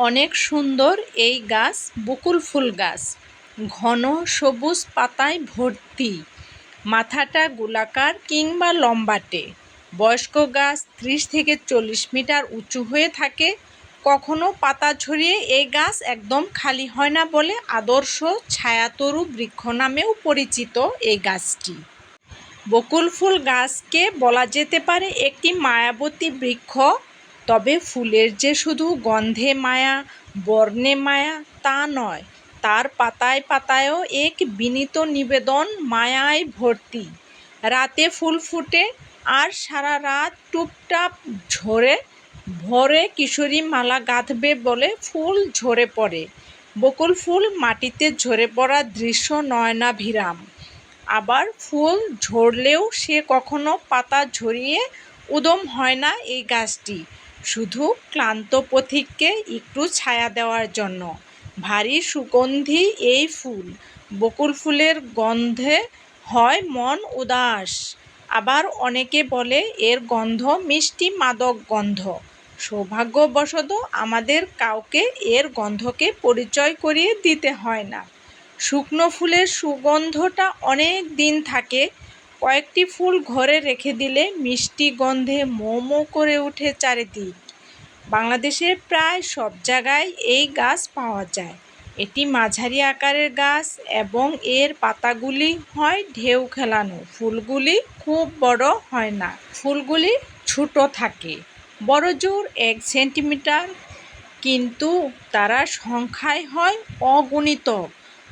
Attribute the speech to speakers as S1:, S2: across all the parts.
S1: অনেক সুন্দর এই গাছ, বকুল ফুল গাছ। ঘন সবুজ পাতায় ভর্তি। মাথাটা গোলাকার কিংবা লম্বাটে। বয়স্ক গাছ ত্রিশ থেকে চল্লিশ মিটার উঁচু হয়ে থাকে। কখনো পাতা ছড়িয়ে এই গাছ একদম খালি হয় না বলে আদর্শ ছায়াতরু বৃক্ষ নামেও পরিচিত এই গাছটি। বকুল ফুল গাছকে বলা যেতে পারে একটি মায়াবতী বৃক্ষ। তবে ফুলের যে শুধু গন্ধে মায়া, বর্ণে মায়া, তা নয়, তার পাতায় পাতায়ও এক বিনীত নিবেদন মায়ায় ভর্তি। রাতে ফুল ফুটে আর সারা রাত টুপটাপ ঝরে, ভরে কিশোরী মালা গাঁথবে বলে ফুল ঝরে পড়ে। বকুল ফুল মাটিতে ঝরে পড়া দৃশ্য নয়নাভিরাম। আবার ফুল ঝরলেও সে কখনো পাতা ঝরিয়ে উদম হয় না এই গাছটি। শুধু ক্লান্ত পথিককে একটু ছায়া দেওয়ার জন্য। ভারী সুগন্ধি এই ফুল। বকুল ফুলের গন্ধে হয় মন উদাস। আবার অনেকে বলে এর গন্ধ মিষ্টি মাদক গন্ধ। সৌভাগ্যবশত আমাদের কাউকে এর গন্ধকে পরিচয় করিয়ে দিতে হয় না। শুকনো ফুলের সুগন্ধটা অনেক দিন থাকে কয়েকটি ফুল ঘরে রেখে দিলে মিষ্টি গন্ধে মো মো করে ওঠে চারিদিক। বাংলাদেশের প্রায় সব জায়গায় এই গাছ পাওয়া যায়। এটি মাঝারি আকারের গাছ এবং এর পাতাগুলি হয় ঢেউ খেলানো। ফুলগুলি খুব বড় হয় না। ফুলগুলি ছোট থাকে। বড় জোর এক সেন্টিমিটার। কিন্তু তারা সংখ্যায় হয় অগণিত।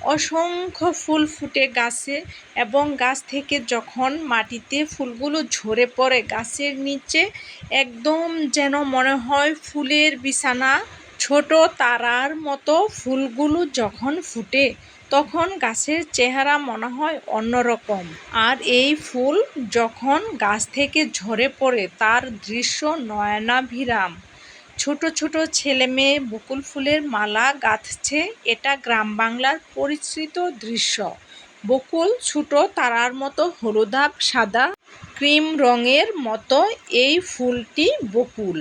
S1: অসংখ্য ফুল ফুটে গাছে এবং গাছ থেকে যখন মাটিতে ফুলগুলো ঝরে পড়ে, গাছের নিচে একদম যেন মনে হয় ফুলের বিছানা, ছোট তারার মতো ফুলগুলো যখন ফুটে, তখন গাছের চেহারা মনে হয় অন্যরকম। আর এই ফুল যখন গাছ থেকে ঝরে পড়ে, তার দৃশ্য নয়নাভিরাম। ছোট ছোট ছেলে মেয়ে বকুল ফুলের মালা গাঁথছে এটা গ্রাম বাংলার পরিচিত দৃশ্য। বকুল ছোট, তারার মতো হলুদাভ, সাদা ক্রিম রঙের মতো এই ফুলটি বকুল।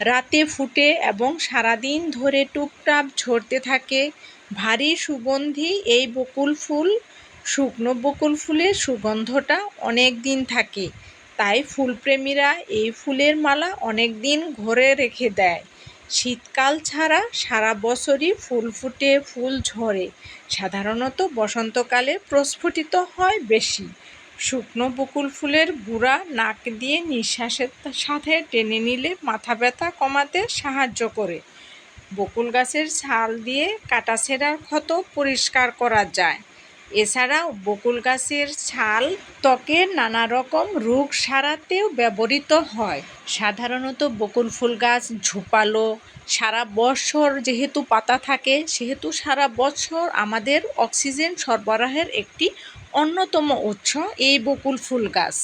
S1: রাতে ফুটে এবং সারাদিন ধরে টুপটাপ ঝরতে থাকে। ভারী সুগন্ধি এই বকুল ফুল, শুকনো বকুল ফুলের সুগন্ধটা অনেক দিন থাকে। তাই ফুলপ্রেমীরা এই ফুলের মালা অনেক দিন ঘরে রেখে দেয়। শীতকাল ছাড়া সারা বছরই ফুল ফুটে, ফুল ঝরে। সাধারণত বসন্তকালে প্রস্ফুটিত হয় বেশি। শুকনো বকুল ফুলের গুঁড়া নাক দিয়ে নিঃশ্বাসের সাথে টেনে নিলে মাথা ব্যথা কমাতে সাহায্য করে। বকুল গাছের ছাল দিয়ে কাটাছেঁড়ার ক্ষত পরিষ্কার করা যায়। এছাড়াও বকুল গাছের ছাল, ত্বকের নানা রকম রোগ সারাতেও ব্যবহৃত হয়। সাধারণত বকুল ফুল গাছ ঝোপালো। সারা বছর যেহেতু পাতা থাকে, সেহেতু সারা বছর আমাদের অক্সিজেন সরবরাহের একটি অন্যতম উৎস এই বকুল ফুল গাছ।